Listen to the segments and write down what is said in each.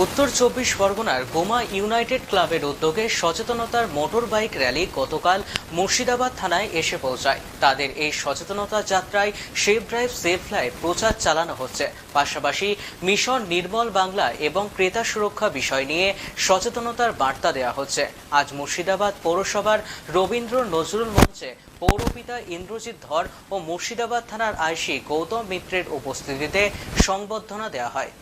উত্তর চব্বিশ পরগনার গোমা ইউনাইটেড ক্লাবের উদ্যোগে সচেতনতার মোটর বাইক র্যালি গতকাল মুর্শিদাবাদ থানায় এসে পৌঁছায়। তাদের এই সচেতনতা যাত্রায় সেফ ড্রাইভ সেফ লাইফ প্রচার চালানো হচ্ছে। পাশাপাশি মিশন নির্মল বাংলা এবং ক্রেতা সুরক্ষা বিষয় নিয়ে সচেতনতার বার্তা দেওয়া হচ্ছে। আজ মুর্শিদাবাদ পৌরসভার রবীন্দ্র নজরুল মঞ্চে পৌরপিতা ইন্দ্রজিৎ ধর ও মুর্শিদাবাদ থানার আইসি গৌতম মিত্রের উপস্থিতিতে সংবর্ধনা দেওয়া হয়।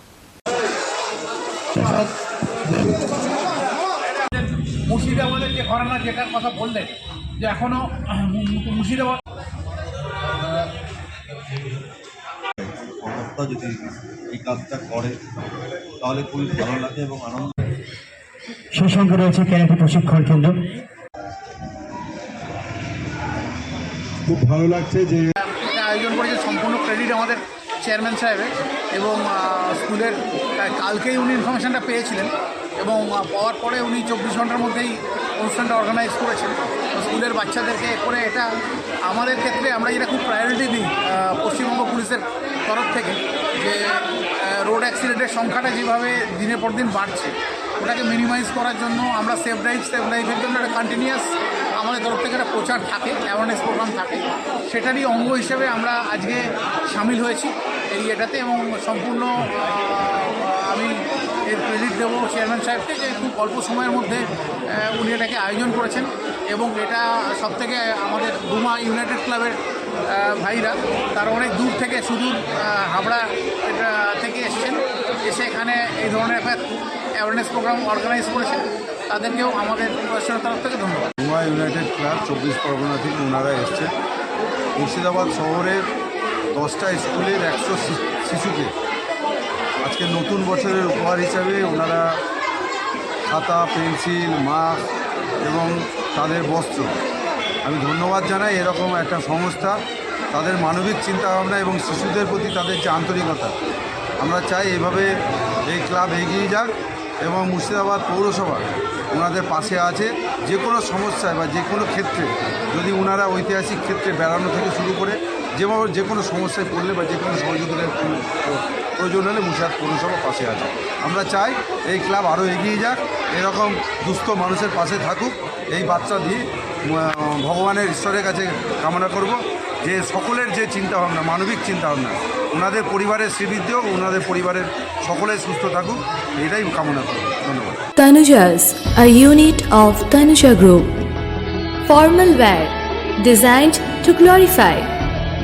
মুর্শিদাবাদের যে ঘরানা যেটার কথা বললেন যে এখনও মুর্শিদাবাদ সংস্থা যদি এই কাজটা করে তাহলে খুবই ভালো লাগে এবং আনন্দ সেই সঙ্গে রয়েছে ক্যারাটে প্রশিক্ষণ কেন্দ্র। খুব ভালো লাগছে যে আয়োজন করেছে সম্পূর্ণ ক্রেডিট আমাদের চেয়ারম্যান সাহেবের এবং স্কুলের কালকেই উনি ইনফরমেশনটা পেয়েছিলেন এবং পাওয়ার পরে উনি চব্বিশ ঘণ্টার মধ্যেই অনুষ্ঠানটা অর্গানাইজ করেছেন। স্কুলের বাচ্চাদেরকে করে এটা আমাদের ক্ষেত্রে আমরা যেটা খুব প্রায়োরিটি দিই পশ্চিমবঙ্গ পুলিশের তরফ থেকে, যে রোড অ্যাক্সিডেন্টের সংখ্যাটা যেভাবে দিনের পর দিন বাড়ছে, ওটাকে মিনিমাইজ করার জন্য আমরা সেফ ড্রাইভ সেফ লাইফের জন্য একটা কন্টিনিউয়াস আমাদের তরফ থেকে একটা প্রচার থাকে অ্যাওয়ারনেস প্রোগ্রাম থাকে। সেটারই অঙ্গ হিসেবে আমরা আজকে সামিল হয়েছি। এই এটাতে এবং সম্পূর্ণ আমি এর ক্রেডিট দেবো চেয়ারম্যান সাহেবকে যে খুব অল্প সময়ের মধ্যে উনি এটাকে আয়োজন করেছেন এবং এটা সবথেকে আমাদের রুমা ইউনাইটেড ক্লাবের ভাইরা। তারা অনেক দূর থেকে সুদূর হাবড়া এটা থেকে এসছেন। এসে এখানে এই ধরনের একটা অ্যাওয়ারনেস প্রোগ্রাম অর্গানাইজ করেছেন। তাদেরকেও আমাদের প্রশাসনের তরফ থেকে ধন্যবাদ। গোয়া ইউনাইটেড ক্লাব চব্বিশ পরগনা থেকে ওনারা এসছে মুর্শিদাবাদ শহরের দশটা স্কুলের একশো শিশুকে। আজকে নতুন বছরের উপহার হিসাবে ওনারা খাতা, পেন্সিল, মাস্ক এবং তাদের বস্ত্র। আমি ধন্যবাদ জানাই এরকম একটা সংস্থা, তাদের মানবিক চিন্তাভাবনা এবং শিশুদের প্রতি তাদের যে আন্তরিকতা। আমরা চাই এভাবে এই ক্লাব এগিয়ে যাক এবং মুর্শিদাবাদ পৌরসভা ওনাদের পাশে আছে। যে কোনো সমস্যায় বা যে কোনো ক্ষেত্রে যদি ওনারা ঐতিহাসিক ক্ষেত্রে বেড়ানো থেকে শুরু করে যেভাবে যে কোনো সমস্যায় পড়লে বা যে কোনো সহযোগিতার প্রয়োজন হলে মুর্শিদাবাদ পৌরসভা পাশে আছে। আমরা চাই এই ক্লাব আরও এগিয়ে যাক এরকম দুস্থ মানুষের পাশে থাকুক। এই বাচ্চা দিয়ে ভগবানের ঈশ্বরের কাছে কামনা করব। যে সকলের যে চিন্তাভাবনা মানবিক চিন্তাভাবনা ওনাদের পরিবারের শ্রীবৃদ্ধি হোক ওনাদের পরিবারের সকলে সুস্থ থাকুক এটাই কামনা করব। ধন্যবাদ। Tanujas, a unit of Tanuja Group. Formal wear designed to glorify.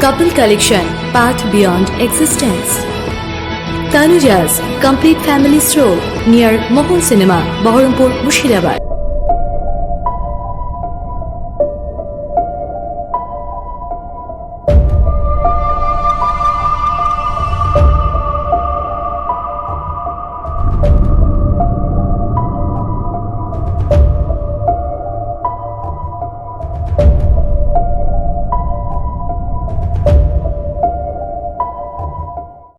Couple collection, path beyond existence. Tanujas Complete Family Stroll near Mohon Cinema, Baharampur, Mushirabad.